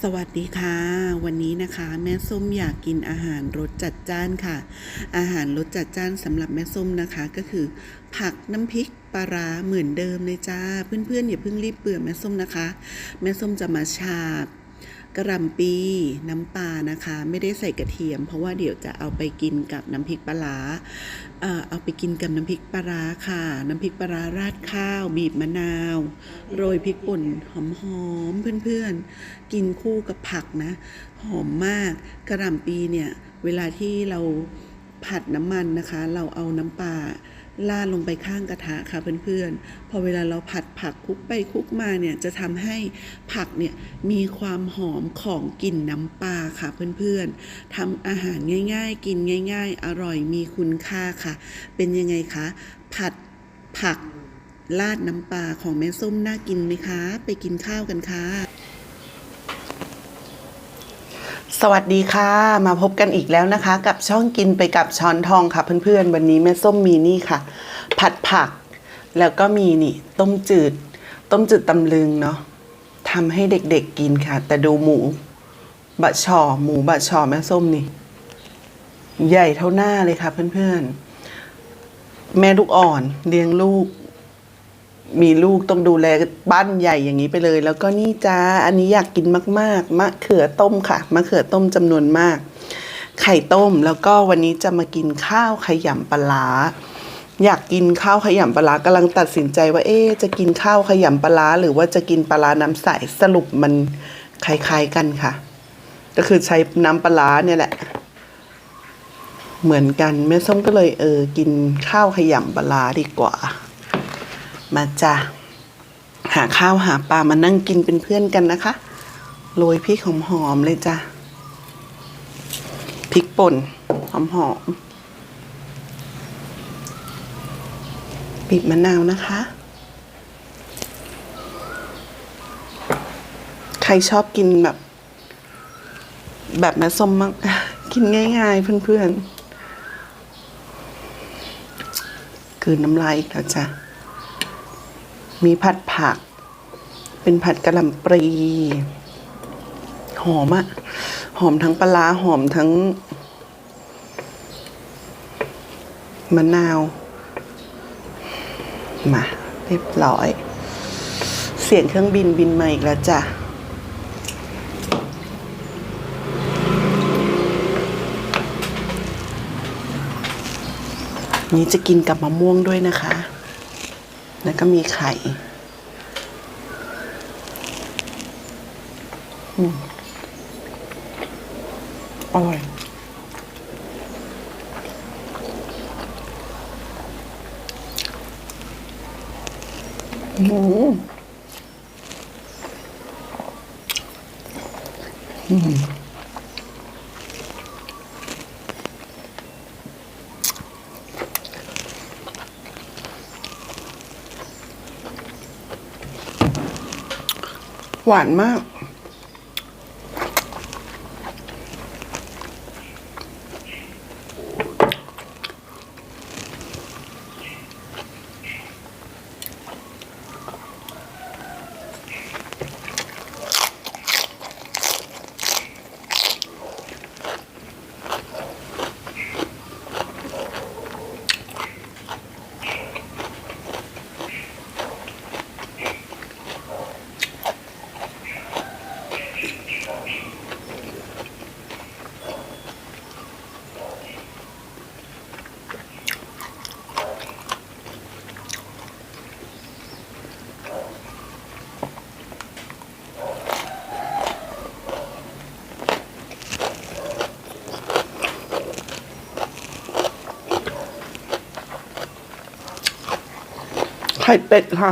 สวัสดีค่ะ วันนี้นะคะ แม่ส้มอยากกินอาหารรสจัดจ้านค่ะ อาหารรสจัดจ้านสำหรับแม่ส้มนะคะก็คือ ผักน้ำพริกปลาร้าเหมือนเดิมเลยจ้า เพื่อนๆอย่าเพิ่งรีบเบื่อแม่ส้มนะคะ แม่ส้มจะมาชาบ กระหล่ำปีน้ำปลานะคะ ไม่ได้ใส่กระเทียม เพราะว่าเดี๋ยวจะเอาไปกินกับน้ำพริกปลาร้าเอาไปกินกับน้ำพริกปลาร้าค่ะ น้ำพริกปลาราราดข้าว บีบมะนาว โรยพริกป่นหอมๆเพื่อนๆ กินคู่กับผักนะ หอมมากกระหล่ำปีเนี่ย เวลาที่เราผัดน้ำมันนะคะ เราเอาน้ำปลา ลาดลงไปข้างกระทะค่ะเพื่อนๆ พอเวลาเราผัดผักคลุกไปคลุกมาเนี่ยจะทำให้ผักเนี่ยมีความหอมของกลิ่นน้ำปลาค่ะเพื่อนๆทำอาหารง่ายๆ กินง่าย ๆ อร่อยมีคุณค่าค่ะ เป็นยังไงคะ ผัดผักราดน้ำปลาของแม่ส้มน่ากินไหมคะ ไปกินข้าวกันค่ะ สวัสดีค่ะ มาพบกันอีกแล้วนะคะ กับช่องกินไปกับช้อนทองค่ะเพื่อนๆ วันนี้แม่ส้มมีนี่ค่ะ ผัดผัก แล้วก็มีนี่ ต้มจืด ต้มจืดตำลึงเนาะทำให้เด็กๆกินค่ะ แต่ดูหมู บะช่อหมูบะช่อแม่ส้มนี่ ใหญ่เท่าหน้าเลยค่ะเพื่อนๆ แม่ลูกอ่อนเลี้ยงลูก มีลูกต้องดูแลบ้านใหญ่อย่างนี้ไปเลย แล้วก็นี่จ้าอันนี้อยากกินมากๆมะเขือต้มค่ะมะเขือต้มจำนวนมาก ไข่ต้มแล้วก็วันนี้จะมากินข้าวขยำปลาอยากกินข้าวขยำปลาร้ากำลังตัดสินใจว่า เอ๊จะกินข้าวขยำปลาหรือว่าจะกินปลาร้าน้ำใสสรุปมันคล้ายๆกันค่ะ ก็คือใช้น้ำปลาเนี่ยแหละ เหมือนกันแม่ส้มก็เลยเออกินข้าวขยำปลาดีกว่า มาจ้ะหาข้าวหาปลามานั่งกินเป็นเพื่อนกันนะคะ โรยพริกหอมๆเลยจ้ะพริกป่นหอมๆบีบมะนาวนะคะ ใครชอบกินแบบ แบบแม่ส้มมากกินง่ายๆเพื่อนๆ คืนน้ำลายอีกแล้วจ้ะ มีผัดผัก เป็นผัดกะหล่ำปลีหอมอะหอมทั้งปลาร้าหอมทั้งมะนาว มาเรียบร้อย เสียงเครื่องบินบินมาอีกแล้วจ้ะนี้จะกินกับมะม่วงด้วยนะคะ แล้วก็มีไข่อืมอร่อยหมู หวานมาก ไทยเป็ดค่ะ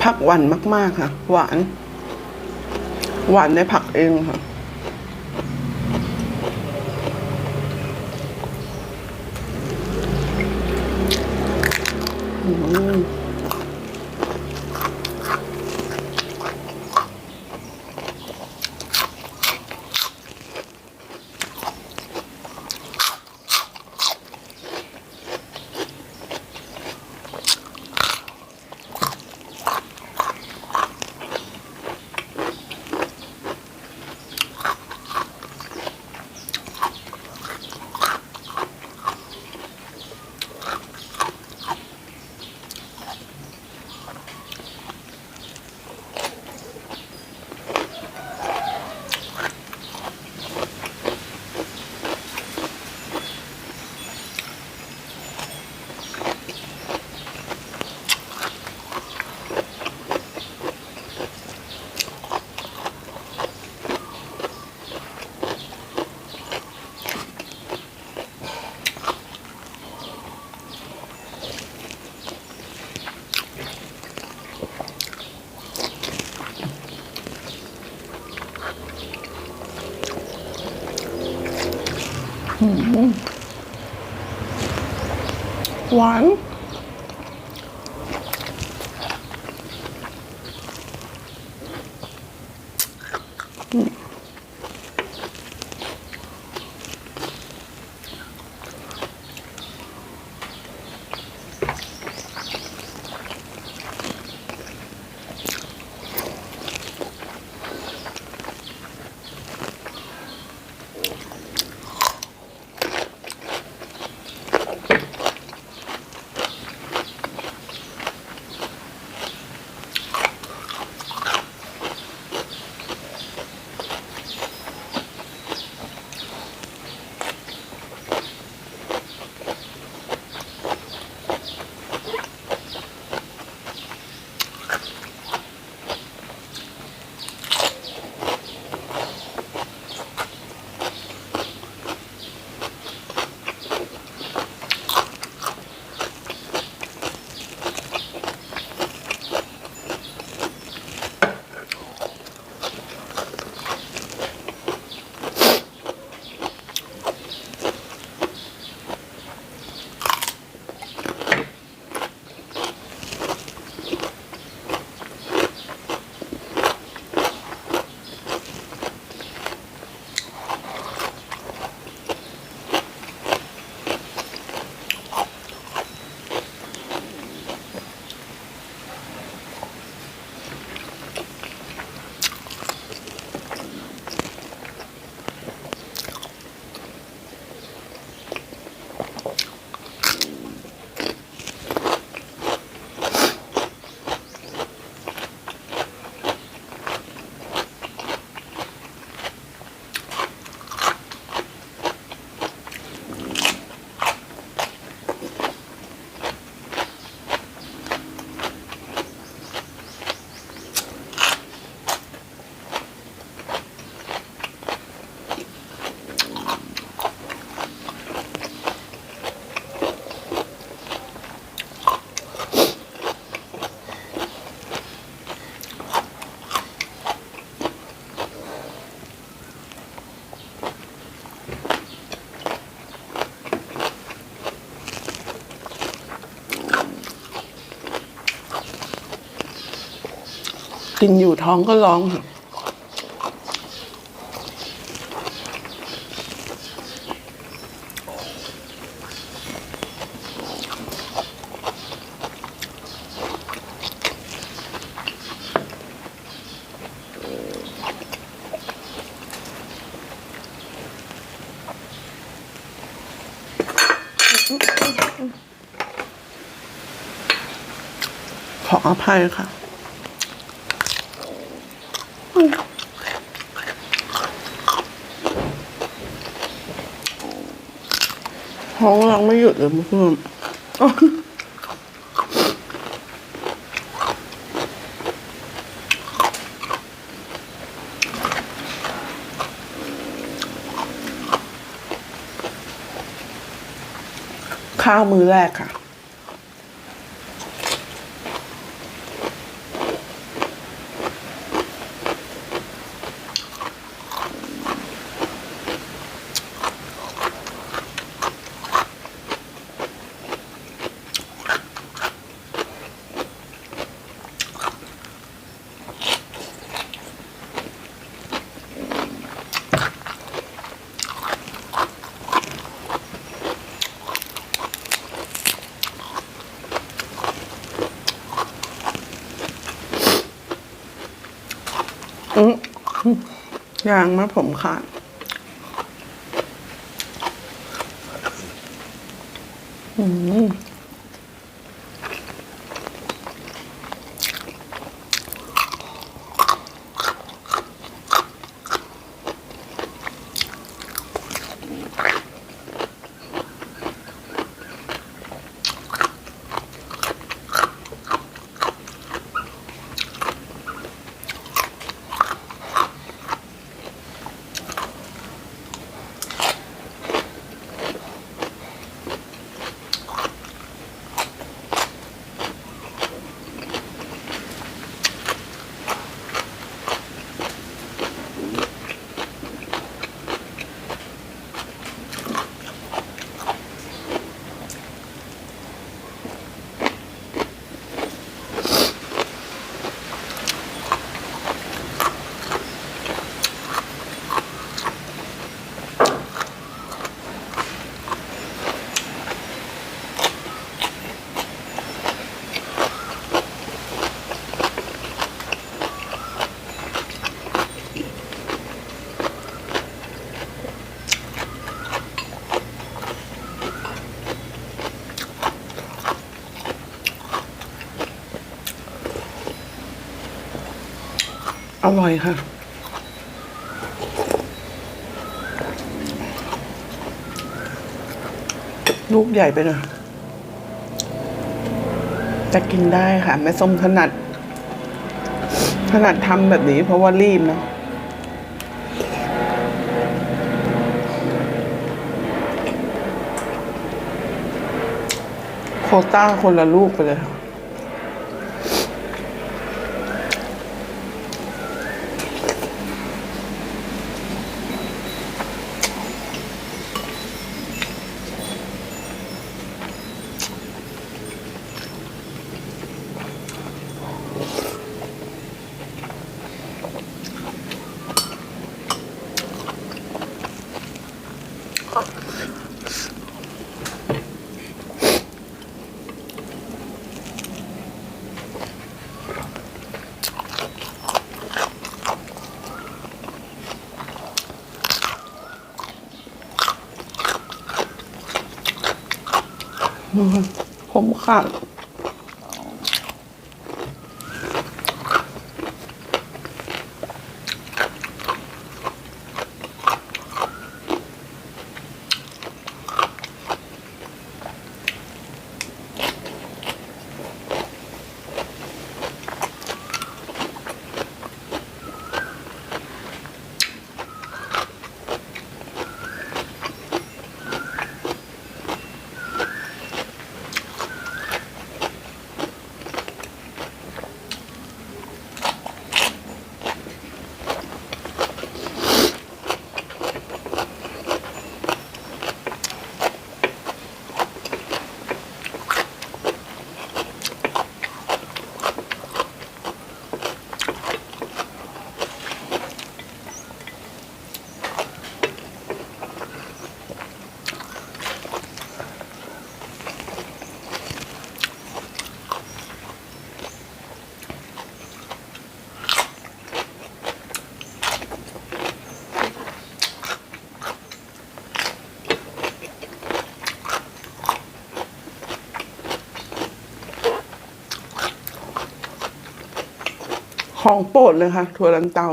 อ ผัดผักหวานมาก ๆ ค่ะ หวาน หวานในผักเองค่ะ อืม หวา กินอยู่ท้องก็ร้อง ขออภัยค่ะ ท้องร้องไม่หยุดเลยเพื่อนข้าวมือแรกค่ะ อืม ยางมะผมขาด อืม อ ร่อยค่ะ ลูกใหญ่ไปน่อยจะกินได้ค่ะแม่ส้มถนัด ถนัดทำแบบนี้เพราะว่ารีบเนาะโคต้าคนละลูกไปเลยค่ะ ผม ของโปรดเลยค่ะ ถั่วลันเตา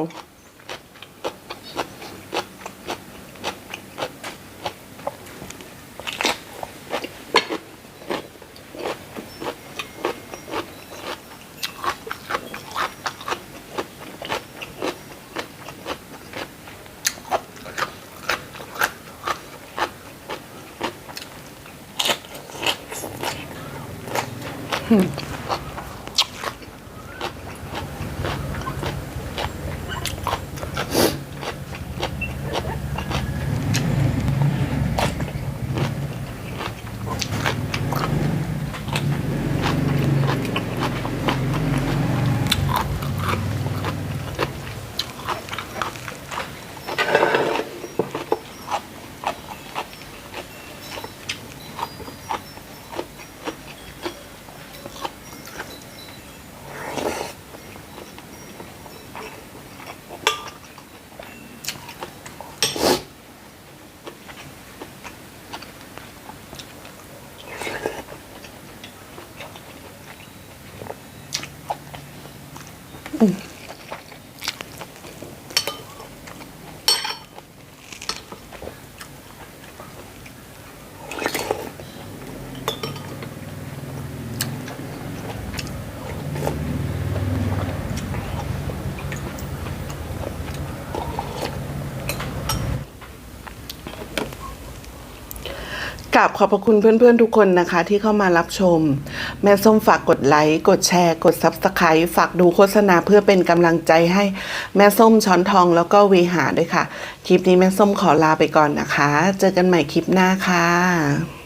อ กราบขอบพระคุณเพื่อนๆทุกคนนะคะ ที่เข้ามารับชม แม่ส้มฝากกดไลค์ กดแชร์ กด s u b สไครต์ฝากดูโฆษณาเพื่อเป็นกำลังใจให้แม่ส้มช้อนทองแล้วก็วีหาด้วยค่ะ คลิปนี้แม่ส้มขอลาไปก่อนนะคะ เจอกันใหม่คลิปหน้าค่ะ